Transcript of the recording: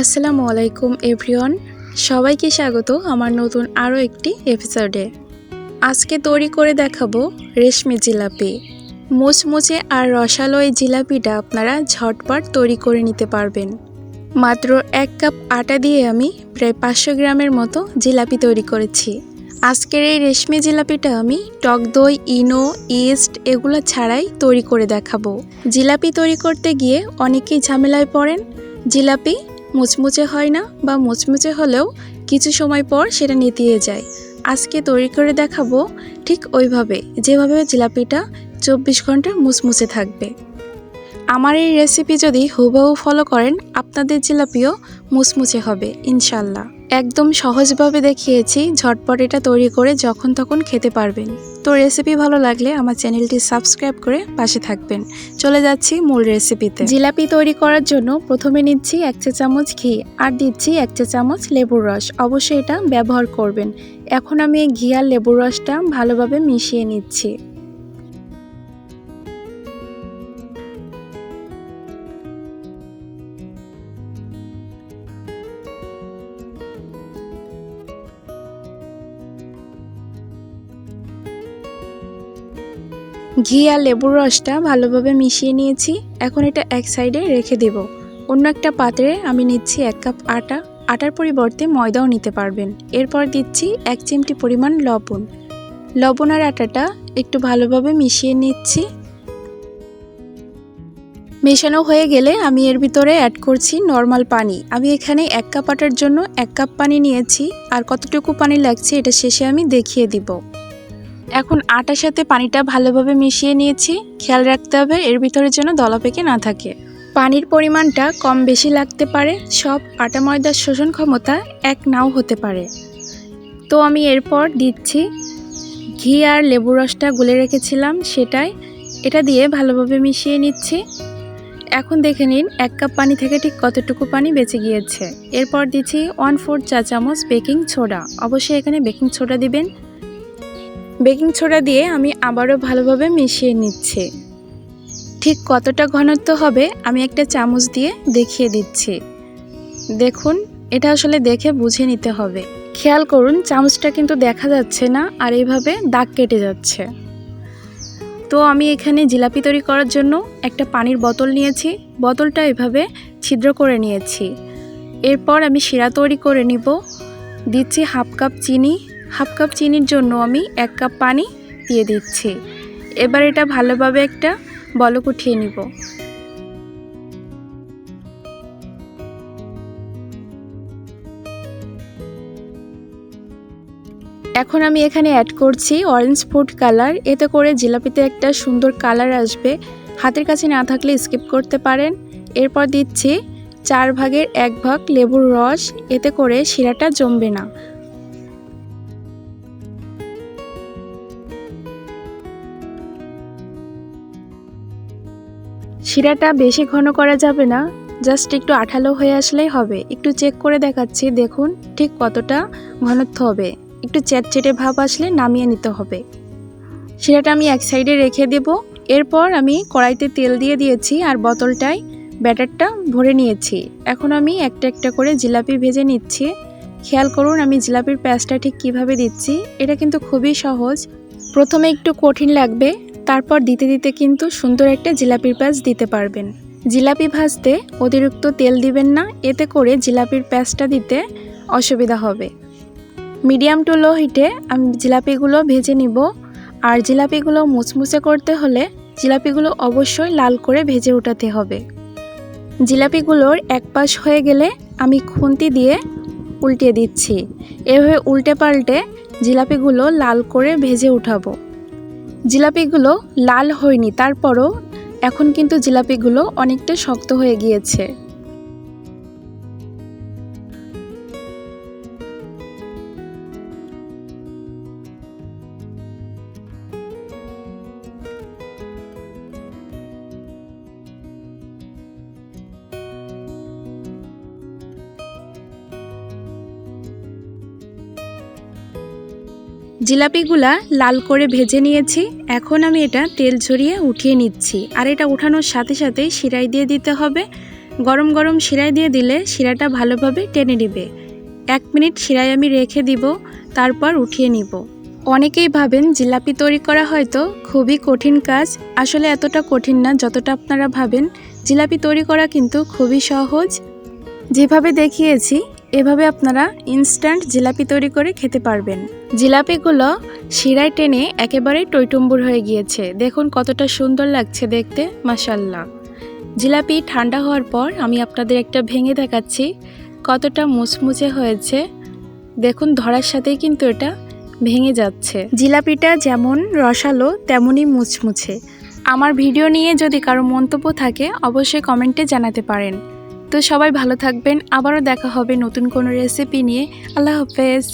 আসসালামু আলাইকুম, এভরিওয়ান। সবাইকে স্বাগত আমার নতুন আরও একটি এপিসোডে। আজকে তৈরি করে দেখাবো রেশমি জিলাপি। মুচমুচে আর রসালো এই জিলাপিটা আপনারা ঝটপট তৈরি করে নিতে পারবেন। মাত্র এক কাপ আটা দিয়ে আমি প্রায় পাঁচশো গ্রামের মতো জিলাপি তৈরি করেছি। আজকের এই রেশমি জিলাপিটা আমি টক দই, ইনো, ইস্ট এগুলো ছাড়াই তৈরি করে দেখাবো। জিলাপি তৈরি করতে গিয়ে অনেকেই ঝামেলায় পড়েন। জিলাপি মুচমুচে হয় না বা মুচমুচে হলেও কিছু সময় পর সেটা নেতিয়ে যায়। আজকে তৈরি করে দেখাবো ঠিক ওইভাবে, যেভাবে জিলাপিটা চব্বিশ ঘণ্টা মুচমুচে থাকবে। আমার এই রেসিপি যদি হুবহু ফলো করেন, আপনাদের জিলাপিও মুচমুচে হবে ইনশাল্লাহ একদম সহজভাবে দেখিয়েছি, ঝটপট এটা তৈরি করে যখন তখন খেতে পারবেন। তো রেসিপি ভালো লাগলে আমার চ্যানেলটি সাবস্ক্রাইব করে পাশে থাকবেন। চলে যাচ্ছি মূল রেসিপিতে জিলাপি তৈরি করার জন্য প্রথমে নিচ্ছি এক চা চামচ ঘি আর দিচ্ছি এক চা চামচ লেবুর রস। অবশ্যই এটা ব্যবহার করবেন। এখন আমি ঘি আর লেবুর রসটা ভালোভাবে মিশিয়ে নিচ্ছি। ঘি আর লেবুর রসটা ভালোভাবে মিশিয়ে নিয়েছি। এখন এটা এক সাইডে রেখে দেব। অন্য একটা পাত্রে আমি নিচ্ছি এক কাপ আটা। আটার পরিবর্তে ময়দাও নিতে পারবেন। এরপর দিচ্ছি এক চিমটি পরিমাণ লবণ। লবণ আর আটাটা একটু ভালোভাবে মিশিয়ে নিচ্ছি। মেশানো হয়ে গেলে আমি এর ভিতরে অ্যাড করছি নর্মাল পানি। আমি এখানে এক কাপ আটার জন্য এক কাপ পানি নিয়েছি। আর কতটুকু পানি লাগছে এটা শেষে আমি দেখিয়ে দিব। এখন আটার সাথে পানিটা ভালোভাবে মিশিয়ে নিয়েছি। খেয়াল রাখতে হবে এর ভিতরে যেন দলা পেকে না থাকে। পানির পরিমাণটা কম বেশি লাগতে পারে, সব আটা ময়দার শোষণ ক্ষমতা এক নাও হতে পারে। তো আমি এরপর দিচ্ছি ঘি আর লেবু রসটা গুলে রেখেছিলাম সেটাই। এটা দিয়ে ভালোভাবে মিশিয়ে নিচ্ছি। এখন দেখে নিন এক কাপ পানি থেকে ঠিক কতটুকু পানি বেঁচে গিয়েছে। এরপর দিচ্ছি ওয়ান ফোর চা চামচ বেকিং সোডা অবশ্যই এখানে বেকিং সোডা দিবেন। বেকিং সোডা দিয়ে আমি আবারও ভালোভাবে মিশিয়ে নিচ্ছি। ঠিক কতটা ঘনত্ব হবে আমি একটা চামচ দিয়ে দেখিয়ে দিচ্ছি। দেখুন, এটা আসলে দেখে বুঝে নিতে হবে। খেয়াল করুন, চামচটা কিন্তু দেখা যাচ্ছে না আর এইভাবে দাগ কেটে যাচ্ছে। তো আমি এখানে জিলাপি তৈরি করার জন্য একটা পানির বোতল নিয়েছি। বোতলটা এভাবে ছিদ্র করে নিয়েছি। এরপর আমি শিরা তৈরি করে নিব। দিচ্ছি হাফ কাপ চিনি। হাফ কাপ চিনির জন্য আমি এক কাপ পানি দিয়ে দিচ্ছি। এবার এটা ভালোভাবে একটা বলক উঠিয়ে নিব। এখন আমি এখানে অ্যাড করছি অরেঞ্জ ফুড কালার এতে করে জিলাপিতে একটা সুন্দর কালার আসবে। হাতের কাছে না থাকলে স্কিপ করতে পারেন। এরপর দিচ্ছি চার ভাগের এক ভাগ লেবুর রস। এতে করে শিরাটা জমবে না। শিরাটা বেশি ঘন করা যাবে না জাস্ট একটু আঠালো হয়ে আসলেই হবে। একটু চেক করে দেখাচ্ছি, দেখুন ঠিক কতটা ঘনত্ব হবে। একটু চেটচেটে ভাব আসলে নামিয়ে নিতে হবে। শিরাটা আমি এক সাইডে রেখে দেব। এরপর আমি কড়াইতে তেল দিয়ে দিয়েছি আর বোতলটায় ব্যাটারটা ভরে নিয়েছি। এখন আমি একটা একটা করে জিলাপি ভেজে নিচ্ছি। খেয়াল করুন আমি জিলাপির প্যাঁচটা ঠিক কীভাবে দিচ্ছি। এটা কিন্তু খুবই সহজ। প্রথমে একটু কঠিন লাগবে তারপর দিতে দিতে কিন্তু সুন্দর একটা জিলাপির প্যাঁচ দিতে পারবেন। জিলাপি ভাজতে অতিরিক্ত তেল দিবেন না, এতে করে জিলাপির প্যাঁচটা দিতে অসুবিধা হবে। মিডিয়াম টু লো হিটে আমি জিলাপিগুলো ভেজে নিব। আর জিলাপিগুলো মুচমুচে করতে হলে জিলাপিগুলো অবশ্যই লাল করে ভেজে উঠাতে হবে। জিলাপিগুলোর এক পাশ হয়ে গেলে আমি খুন্তি দিয়ে উল্টে দিচ্ছি। এভাবে উল্টে পাল্টে জিলাপিগুলো লাল করে ভেজে উঠাবো। জিলাপিগুলো লাল হয়নি তারপরও এখন কিন্তু জিলাপিগুলো অনেকটা শক্ত হয়ে গিয়েছে। জিলাপিগুলা লাল করে ভেজে নিয়েছি। এখন আমি এটা তেল ঝরিয়ে উঠিয়ে নিচ্ছি। আর এটা উঠানোর সাথে সাথে শিরাই দিয়ে দিতে হবে। গরম গরম শিরাই দিয়ে দিলে শিরাটা ভালোভাবে টেনে নিবে। এক মিনিট শিরাই আমি রেখে দিব, তারপর উঠিয়ে নিব। অনেকেই ভাবেন জিলাপি তৈরি করা হয়তো খুবই কঠিন কাজ। আসলে এতটা কঠিন না যতটা আপনারা ভাবেন। জিলাপি তৈরি করা কিন্তু খুবই সহজ। যেভাবে দেখিয়েছি এভাবে আপনারা ইনস্ট্যান্ট জিলাপি তৈরি করে খেতে পারবেন। জিলাপিগুলো শিরায় টেনে একেবারে টইটুম্বুর হয়ে গিয়েছে। দেখুন কতটা সুন্দর লাগছে দেখতে মাসাল্লাহ জিলাপি ঠান্ডা হওয়ার পর আমি আপনাদের একটা ভেঙে দেখাচ্ছি, কতটা মুচমুচে হয়েছে। দেখুন ধরার সাথেই কিন্তু এটা ভেঙে যাচ্ছে। জিলাপিটা যেমন রসালো, তেমনই মুচমুচে। আমার ভিডিও নিয়ে যদি কারও মন্তব্য থাকে, অবশ্যই কমেন্টে জানাতে পারেন। তো সবাই ভালো থাকবেন। আবারও দেখা হবে নতুন কোনো রেসিপি নিয়ে। আল্লাহ হাফেজ।